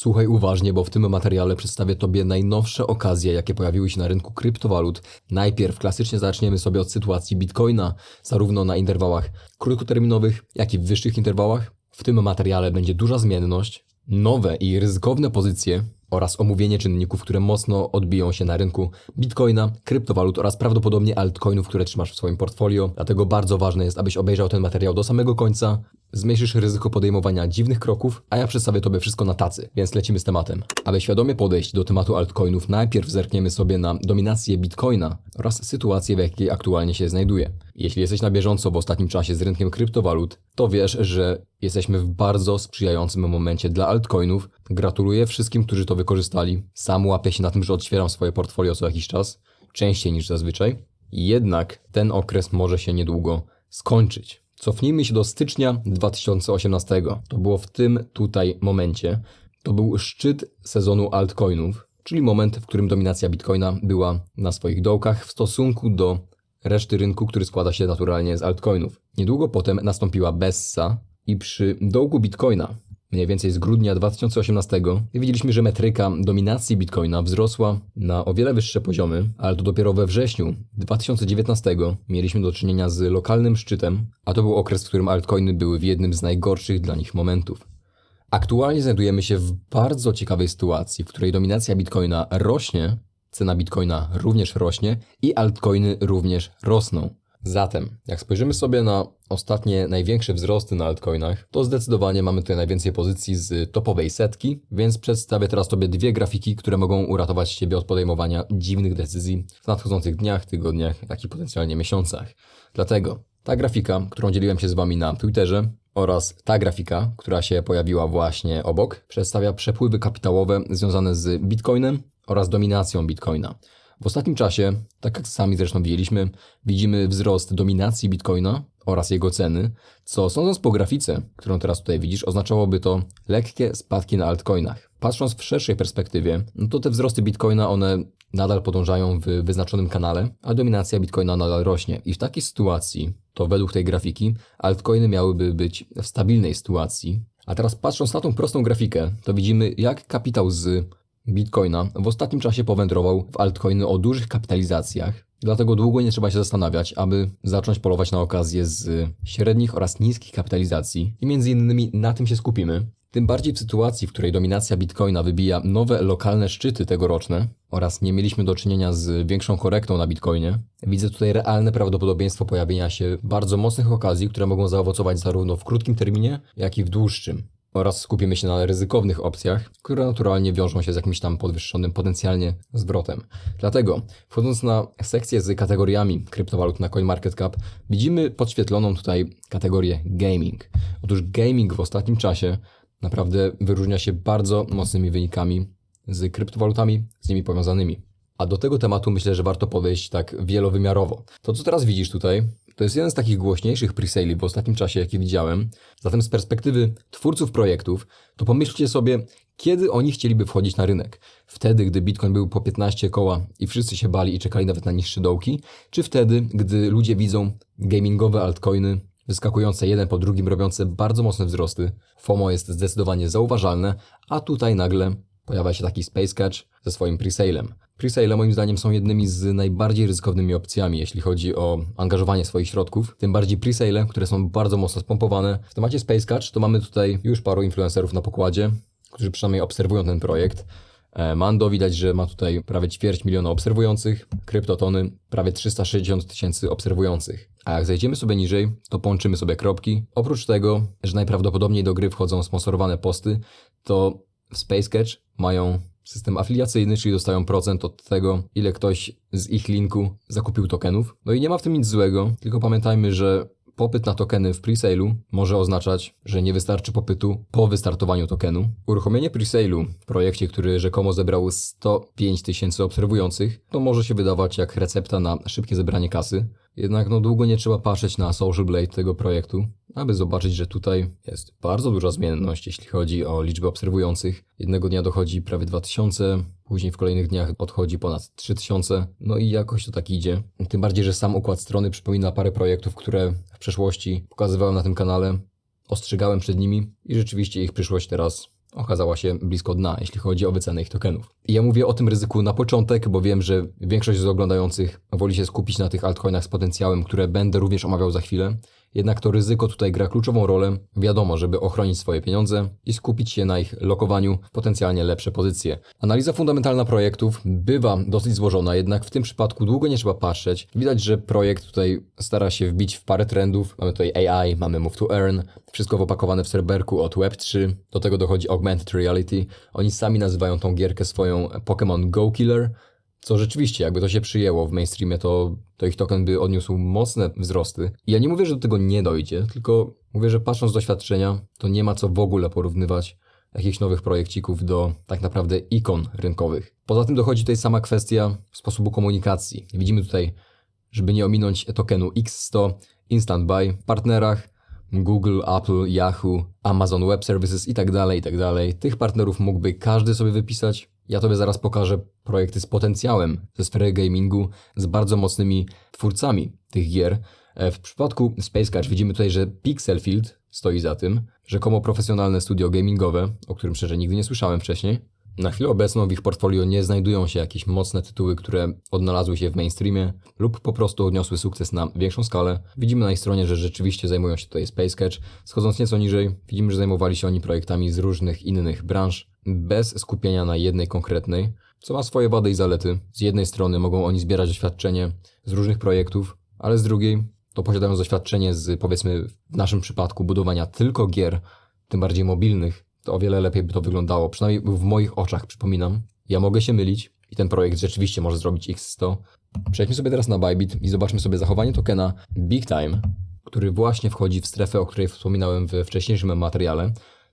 Słuchaj uważnie, bo w tym materiale przedstawię Tobie najnowsze okazje, jakie pojawiły się na rynku kryptowalut. Najpierw klasycznie zaczniemy sobie od sytuacji Bitcoina, zarówno na interwałach krótkoterminowych, jak i w wyższych interwałach. W tym materiale będzie duża zmienność, nowe i ryzykowne pozycje oraz omówienie czynników, które mocno odbiją się na rynku Bitcoina, kryptowalut oraz prawdopodobnie altcoinów, które trzymasz w swoim portfolio. Dlatego bardzo ważne jest, abyś obejrzał ten materiał do samego końca. Zmniejszysz ryzyko podejmowania dziwnych kroków, a ja przedstawię Tobie wszystko na tacy, więc lecimy z tematem. Aby świadomie podejść do tematu altcoinów, najpierw zerkniemy sobie na dominację Bitcoina oraz sytuację, w jakiej aktualnie się znajduje. Jeśli jesteś na bieżąco w ostatnim czasie z rynkiem kryptowalut, to wiesz, że jesteśmy w bardzo sprzyjającym momencie dla altcoinów. Gratuluję wszystkim, którzy to wykorzystali. Sam łapię się na tym, że otwieram swoje portfolio co jakiś czas, częściej niż zazwyczaj. Jednak ten okres może się niedługo skończyć. Cofnijmy się do stycznia 2018. To było w tym tutaj momencie. To był szczyt sezonu altcoinów, czyli moment, w którym dominacja Bitcoina była na swoich dołkach w stosunku do reszty rynku, który składa się naturalnie z altcoinów. Niedługo potem nastąpiła Bessa i przy dołku Bitcoina, mniej więcej z grudnia 2018, widzieliśmy, że metryka dominacji Bitcoina wzrosła na o wiele wyższe poziomy, ale to dopiero we wrześniu 2019 mieliśmy do czynienia z lokalnym szczytem, a to był okres, w którym altcoiny były w jednym z najgorszych dla nich momentów. Aktualnie znajdujemy się w bardzo ciekawej sytuacji, w której dominacja Bitcoina rośnie, cena Bitcoina również rośnie i altcoiny również rosną. Zatem, jak spojrzymy sobie na ostatnie największe wzrosty na altcoinach, to zdecydowanie mamy tutaj najwięcej pozycji z topowej setki, więc przedstawię teraz Tobie dwie grafiki, które mogą uratować Ciebie od podejmowania dziwnych decyzji w nadchodzących dniach, tygodniach, jak i potencjalnie miesiącach. Dlatego ta grafika, którą dzieliłem się z Wami na Twitterze, oraz ta grafika, która się pojawiła właśnie obok, przedstawia przepływy kapitałowe związane z Bitcoinem oraz dominacją Bitcoina. W ostatnim czasie, tak jak sami zresztą widzieliśmy, widzimy wzrost dominacji Bitcoina oraz jego ceny, co sądząc po grafice, którą teraz tutaj widzisz, oznaczałoby to lekkie spadki na altcoinach. Patrząc w szerszej perspektywie, no to te wzrosty Bitcoina, one nadal podążają w wyznaczonym kanale, a dominacja Bitcoina nadal rośnie. I w takiej sytuacji, to według tej grafiki, altcoiny miałyby być w stabilnej sytuacji. A teraz patrząc na tą prostą grafikę, to widzimy jak kapitał z Bitcoina w ostatnim czasie powędrował w altcoiny o dużych kapitalizacjach, dlatego długo nie trzeba się zastanawiać, aby zacząć polować na okazje z średnich oraz niskich kapitalizacji i między innymi na tym się skupimy. Tym bardziej w sytuacji, w której dominacja Bitcoina wybija nowe lokalne szczyty tegoroczne oraz nie mieliśmy do czynienia z większą korektą na Bitcoinie, widzę tutaj realne prawdopodobieństwo pojawienia się bardzo mocnych okazji, które mogą zaowocować zarówno w krótkim terminie, jak i w dłuższym oraz skupimy się na ryzykownych opcjach, które naturalnie wiążą się z jakimś tam podwyższonym potencjalnie zwrotem. Dlatego, wchodząc na sekcję z kategoriami kryptowalut na CoinMarketCap, widzimy podświetloną tutaj kategorię gaming. Otóż gaming w ostatnim czasie naprawdę wyróżnia się bardzo mocnymi wynikami z kryptowalutami, z nimi powiązanymi. A do tego tematu myślę, że warto podejść tak wielowymiarowo. To, co teraz widzisz tutaj, to jest jeden z takich głośniejszych presali w ostatnim czasie, jaki widziałem. Zatem z perspektywy twórców projektów, to pomyślcie sobie, kiedy oni chcieliby wchodzić na rynek. Wtedy, gdy Bitcoin był po 15 koła i wszyscy się bali i czekali nawet na niższe dołki, czy wtedy, gdy ludzie widzą gamingowe altcoiny wyskakujące jeden po drugim, robiące bardzo mocne wzrosty. FOMO jest zdecydowanie zauważalne, a tutaj nagle pojawia się taki Space Catch ze swoim presalem. Presale moim zdaniem są jednymi z najbardziej ryzykownymi opcjami, jeśli chodzi o angażowanie swoich środków. Tym bardziej presale, które są bardzo mocno spompowane. W temacie Space Catch to mamy tutaj już paru influencerów na pokładzie, którzy przynajmniej obserwują ten projekt. E, Mando widać, że ma tutaj prawie ćwierć miliona obserwujących, kryptotony prawie 360 tysięcy obserwujących. A jak zejdziemy sobie niżej, to połączymy sobie kropki. Oprócz tego, że najprawdopodobniej do gry wchodzą sponsorowane posty, to w Space Catch mają system afiliacyjny, czyli dostają procent od tego, ile ktoś z ich linku zakupił tokenów. No i nie ma w tym nic złego, tylko pamiętajmy, że popyt na tokeny w presale'u może oznaczać, że nie wystarczy popytu po wystartowaniu tokenu. Uruchomienie presale'u w projekcie, który rzekomo zebrał 105 tysięcy obserwujących, to może się wydawać jak recepta na szybkie zebranie kasy. Jednak no długo nie trzeba patrzeć na Social Blade tego projektu, aby zobaczyć, że tutaj jest bardzo duża zmienność, jeśli chodzi o liczbę obserwujących. Jednego dnia dochodzi prawie 2000, później w kolejnych dniach odchodzi ponad 3000, no i jakoś to tak idzie. Tym bardziej, że sam układ strony przypomina parę projektów, które w przeszłości pokazywałem na tym kanale, ostrzegałem przed nimi i rzeczywiście ich przyszłość teraz okazała się blisko dna, jeśli chodzi o wycenę ich tokenów. I ja mówię o tym ryzyku na początek, bo wiem, że większość z oglądających woli się skupić na tych altcoinach z potencjałem, które będę również omawiał za chwilę. Jednak to ryzyko tutaj gra kluczową rolę. Wiadomo, żeby ochronić swoje pieniądze i skupić się na ich lokowaniu w potencjalnie lepsze pozycje. Analiza fundamentalna projektów bywa dosyć złożona, jednak w tym przypadku długo nie trzeba patrzeć. Widać, że projekt tutaj stara się wbić w parę trendów. Mamy tutaj AI, mamy Move to Earn, wszystko opakowane w serwerku od Web3. Do tego dochodzi Augmented Reality. Oni sami nazywają tą gierkę swoją Pokémon Go Killer. Co rzeczywiście, jakby to się przyjęło w mainstreamie, to, to ich token by odniósł mocne wzrosty. I ja nie mówię, że do tego nie dojdzie, tylko mówię, że patrząc z doświadczenia, to nie ma co w ogóle porównywać jakichś nowych projekcików do tak naprawdę ikon rynkowych. Poza tym dochodzi tutaj sama kwestia sposobu komunikacji. Widzimy tutaj, żeby nie ominąć tokenu X100, Instant Buy w partnerach, Google, Apple, Yahoo, Amazon Web Services i tak dalej, i tak. Tych partnerów mógłby każdy sobie wypisać. Ja tobie zaraz pokażę projekty z potencjałem ze sfery gamingu, z bardzo mocnymi twórcami tych gier. E, w przypadku Space Catch widzimy tutaj, że Pixelfield stoi za tym, rzekomo profesjonalne studio gamingowe, o którym szczerze nigdy nie słyszałem wcześniej. Na chwilę obecną w ich portfolio nie znajdują się jakieś mocne tytuły, które odnalazły się w mainstreamie lub po prostu odniosły sukces na większą skalę. Widzimy na ich stronie, że rzeczywiście zajmują się tutaj Space Catch. Schodząc nieco niżej, widzimy, że zajmowali się oni projektami z różnych innych branż, bez skupienia na jednej konkretnej, co ma swoje wady i zalety. Z jednej strony mogą oni zbierać doświadczenie z różnych projektów, ale z drugiej to posiadają doświadczenie z, powiedzmy, w naszym przypadku budowania tylko gier, tym bardziej mobilnych, to o wiele lepiej by to wyglądało. Przynajmniej w moich oczach, przypominam. Ja mogę się mylić i ten projekt rzeczywiście może zrobić X100. Przejdźmy sobie teraz na Bybit i zobaczmy sobie zachowanie tokena Big Time, który właśnie wchodzi w strefę, o której wspominałem w wcześniejszym materiale.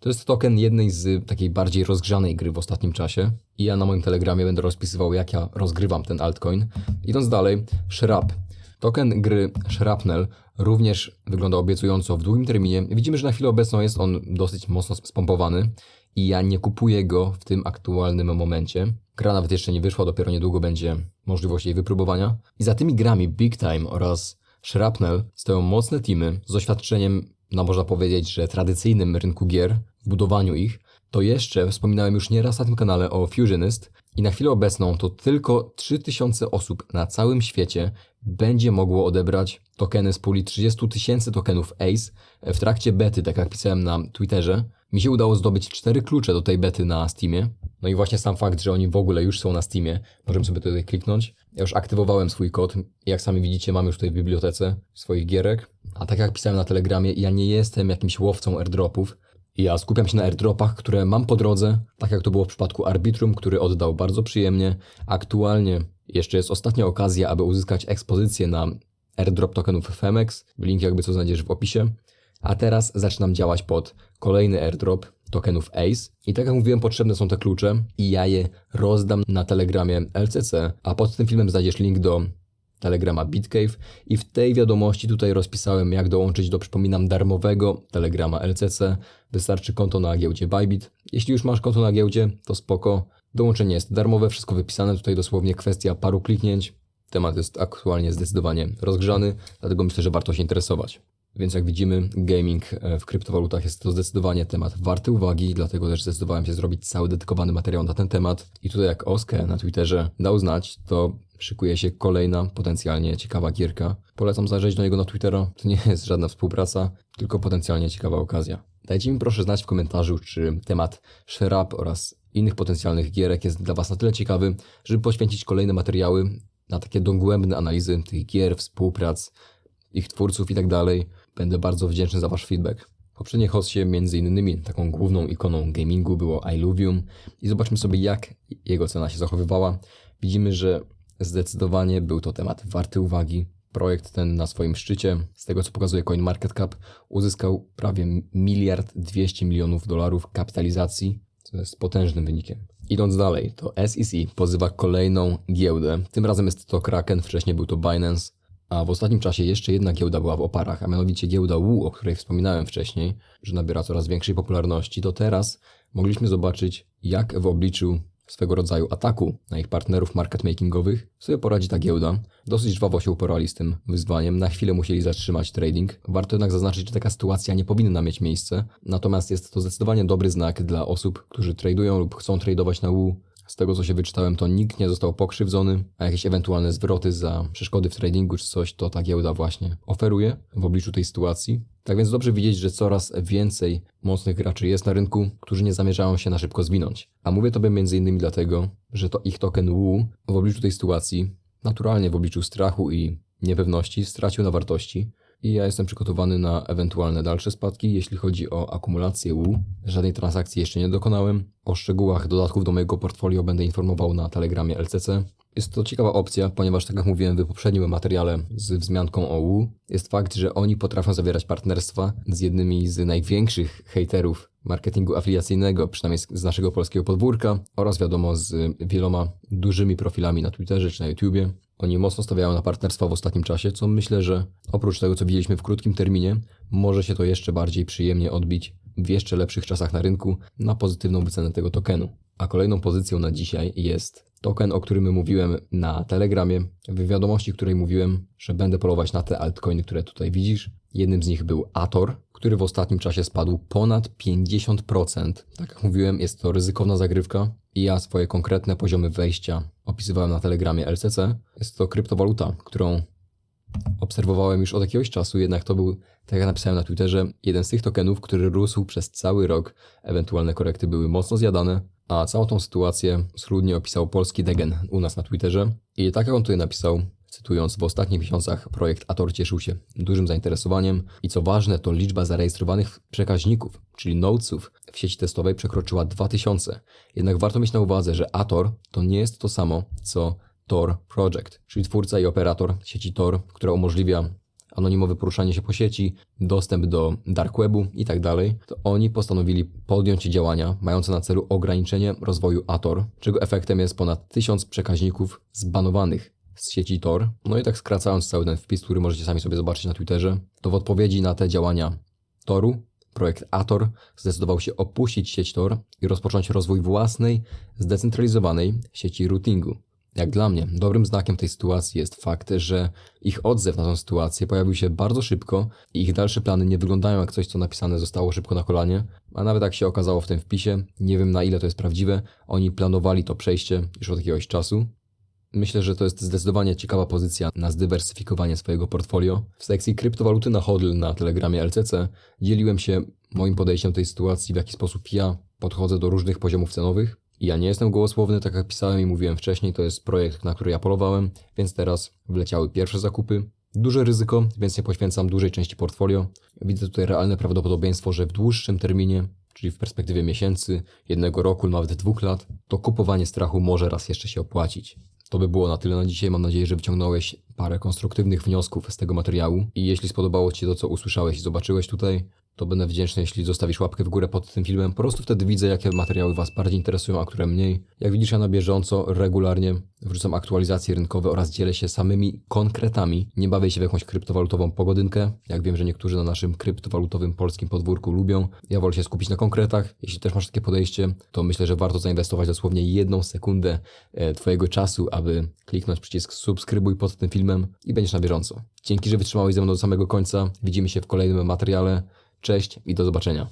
To jest token jednej z takiej bardziej rozgrzanej gry w ostatnim czasie. I ja na moim telegramie będę rozpisywał, jak ja rozgrywam ten altcoin. Idąc dalej, Shrap. Token gry Shrapnel również wygląda obiecująco w długim terminie. Widzimy, że na chwilę obecną jest on dosyć mocno spompowany i ja nie kupuję go w tym aktualnym momencie. Gra nawet jeszcze nie wyszła, dopiero niedługo będzie możliwość jej wypróbowania. I za tymi grami Big Time oraz Shrapnel stoją mocne teamy z doświadczeniem na można powiedzieć, że tradycyjnym rynku gier, w budowaniu ich, to jeszcze wspominałem już nieraz na tym kanale o Fusionist i na chwilę obecną to tylko 3000 osób na całym świecie będzie mogło odebrać tokeny z puli 30 tysięcy tokenów ACE w trakcie bety, tak jak pisałem na Twitterze. Mi się udało zdobyć cztery klucze do tej bety na Steamie. No i właśnie sam fakt, że oni w ogóle już są na Steamie, możemy sobie tutaj kliknąć. Ja już aktywowałem swój kod. Jak sami widzicie, mam już tutaj w bibliotece swoich gierek. A tak jak pisałem na Telegramie, ja nie jestem jakimś łowcą airdropów. Ja skupiam się na airdropach, które mam po drodze, tak jak to było w przypadku Arbitrum, który oddał bardzo przyjemnie. Aktualnie jeszcze jest ostatnia okazja, aby uzyskać ekspozycję na airdrop tokenów Femex. Link jakby co znajdziesz w opisie. A teraz zaczynam działać pod kolejny airdrop tokenów ACE. I tak jak mówiłem, potrzebne są te klucze i ja je rozdam na telegramie LCC, a pod tym filmem znajdziesz link do telegrama BitCave i w tej wiadomości tutaj rozpisałem jak dołączyć do, przypominam, darmowego telegrama LCC. Wystarczy konto na giełdzie Bybit. Jeśli już masz konto na giełdzie, to spoko. Dołączenie jest darmowe, wszystko wypisane, tutaj dosłownie kwestia paru kliknięć. Temat jest aktualnie zdecydowanie rozgrzany, dlatego myślę, że warto się interesować. Więc jak widzimy, gaming e, w kryptowalutach jest to zdecydowanie temat warty uwagi, dlatego też zdecydowałem się zrobić cały dedykowany materiał na ten temat. I tutaj jak Oskar na Twitterze dał znać, to szykuje się kolejna potencjalnie ciekawa gierka. Polecam zajrzeć do niego na Twittera. To nie jest żadna współpraca, tylko potencjalnie ciekawa okazja. Dajcie mi proszę znać w komentarzu, czy temat Sherap oraz innych potencjalnych gierek jest dla Was na tyle ciekawy, żeby poświęcić kolejne materiały na takie dogłębne analizy tych gier, współprac, ich twórców i tak. Będę bardzo wdzięczny za Wasz feedback. W poprzedniej hostie między innymi taką główną ikoną gamingu było iLuvium i zobaczmy sobie jak jego cena się zachowywała. Widzimy, że zdecydowanie był to temat warty uwagi. Projekt ten na swoim szczycie, z tego co pokazuje CoinMarketCap, uzyskał prawie miliard 200 milionów dolarów kapitalizacji, co jest potężnym wynikiem. Idąc dalej, to SEC pozywa kolejną giełdę. Tym razem jest to Kraken, wcześniej był to Binance. A w ostatnim czasie jeszcze jedna giełda była w oparach, a mianowicie giełda WU, o której wspominałem wcześniej, że nabiera coraz większej popularności, to teraz mogliśmy zobaczyć, jak w obliczu swego rodzaju ataku na ich partnerów market makingowych sobie poradzi ta giełda. Dosyć żwawo się uporali z tym wyzwaniem, na chwilę musieli zatrzymać trading. Warto jednak zaznaczyć, że taka sytuacja nie powinna mieć miejsca, natomiast jest to zdecydowanie dobry znak dla osób, którzy tradują lub chcą tradować na WU. Z tego co się wyczytałem, to nikt nie został pokrzywdzony, a jakieś ewentualne zwroty za przeszkody w tradingu czy coś, to ta giełda właśnie oferuje w obliczu tej sytuacji. Tak więc dobrze widzieć, że coraz więcej mocnych graczy jest na rynku, którzy nie zamierzają się na szybko zwinąć. A mówię to m.in. dlatego, że to ich token WU w obliczu tej sytuacji, naturalnie w obliczu strachu i niepewności, stracił na wartości. I ja jestem przygotowany na ewentualne dalsze spadki, jeśli chodzi o akumulację WU. Żadnej transakcji jeszcze nie dokonałem. O szczegółach dodatków do mojego portfolio będę informował na telegramie LCC. Jest to ciekawa opcja, ponieważ tak jak mówiłem w poprzednim materiale z wzmianką o WU, jest fakt, że oni potrafią zawierać partnerstwa z jednymi z największych hejterów marketingu afiliacyjnego, przynajmniej z naszego polskiego podwórka oraz wiadomo z wieloma dużymi profilami na Twitterze czy na YouTubie. Oni mocno stawiają na partnerstwa w ostatnim czasie, co myślę, że oprócz tego, co widzieliśmy w krótkim terminie, może się to jeszcze bardziej przyjemnie odbić w jeszcze lepszych czasach na rynku na pozytywną wycenę tego tokenu. A kolejną pozycją na dzisiaj jest token, o którym mówiłem na Telegramie, w wiadomości, której mówiłem, że będę polować na te altcoiny, które tutaj widzisz. Jednym z nich był Ator, który w ostatnim czasie spadł ponad 50%. Tak jak mówiłem, jest to ryzykowna zagrywka i ja swoje konkretne poziomy wejścia opisywałem na Telegramie LCC. Jest to kryptowaluta, którą obserwowałem już od jakiegoś czasu, jednak to był, tak jak napisałem na Twitterze, jeden z tych tokenów, który rósł przez cały rok. Ewentualne korekty były mocno zjadane, a całą tą sytuację schludnie opisał polski Degen u nas na Twitterze. I tak jak on tutaj napisał, cytując, w ostatnich miesiącach projekt Ator cieszył się dużym zainteresowaniem i co ważne, to liczba zarejestrowanych przekaźników, czyli nodesów w sieci testowej przekroczyła 2000. Jednak warto mieć na uwadze, że Ator to nie jest to samo, co Tor Project, czyli twórca i operator sieci Tor, która umożliwia anonimowe poruszanie się po sieci, dostęp do dark webu i tak to oni postanowili podjąć działania mające na celu ograniczenie rozwoju Ator, czego efektem jest ponad 1000 przekaźników zbanowanych z sieci Tor. No i tak skracając cały ten wpis, który możecie sami sobie zobaczyć na Twitterze, to w odpowiedzi na te działania Toru, projekt Ator zdecydował się opuścić sieć Tor i rozpocząć rozwój własnej, zdecentralizowanej sieci routingu. Jak dla mnie, dobrym znakiem tej sytuacji jest fakt, że ich odzew na tę sytuację pojawił się bardzo szybko i ich dalsze plany nie wyglądają jak coś, co napisane zostało szybko na kolanie, a nawet jak się okazało w tym wpisie, nie wiem na ile to jest prawdziwe, oni planowali to przejście już od jakiegoś czasu. Myślę, że to jest zdecydowanie ciekawa pozycja na zdywersyfikowanie swojego portfolio. W sekcji kryptowaluty na hodl na Telegramie LCC dzieliłem się moim podejściem do tej sytuacji, w jaki sposób ja podchodzę do różnych poziomów cenowych. Ja nie jestem gołosłowny, tak jak pisałem i mówiłem wcześniej, to jest projekt, na który ja polowałem, więc teraz wleciały pierwsze zakupy. Duże ryzyko, więc nie poświęcam dużej części portfolio. Widzę tutaj realne prawdopodobieństwo, że w dłuższym terminie, czyli w perspektywie miesięcy, jednego roku, nawet dwóch lat, to kupowanie strachu może raz jeszcze się opłacić. To by było na tyle na dzisiaj. Mam nadzieję, że wyciągnąłeś parę konstruktywnych wniosków z tego materiału. I jeśli spodobało Ci się to, co usłyszałeś i zobaczyłeś tutaj, to będę wdzięczny, jeśli zostawisz łapkę w górę pod tym filmem. Po prostu wtedy widzę, jakie materiały Was bardziej interesują, a które mniej. Jak widzisz, ja na bieżąco, regularnie wrzucam aktualizacje rynkowe oraz dzielę się samymi konkretami. Nie bawię się w jakąś kryptowalutową pogodynkę. Jak wiem, że niektórzy na naszym kryptowalutowym polskim podwórku lubią. Ja wolę się skupić na konkretach. Jeśli też masz takie podejście, to myślę, że warto zainwestować dosłownie jedną sekundę e, Twojego czasu, aby kliknąć przycisk subskrybuj pod tym filmem i będziesz na bieżąco. Dzięki, że wytrzymałeś ze mną do samego końca. Widzimy się w kolejnym materiale. Cześć i do zobaczenia.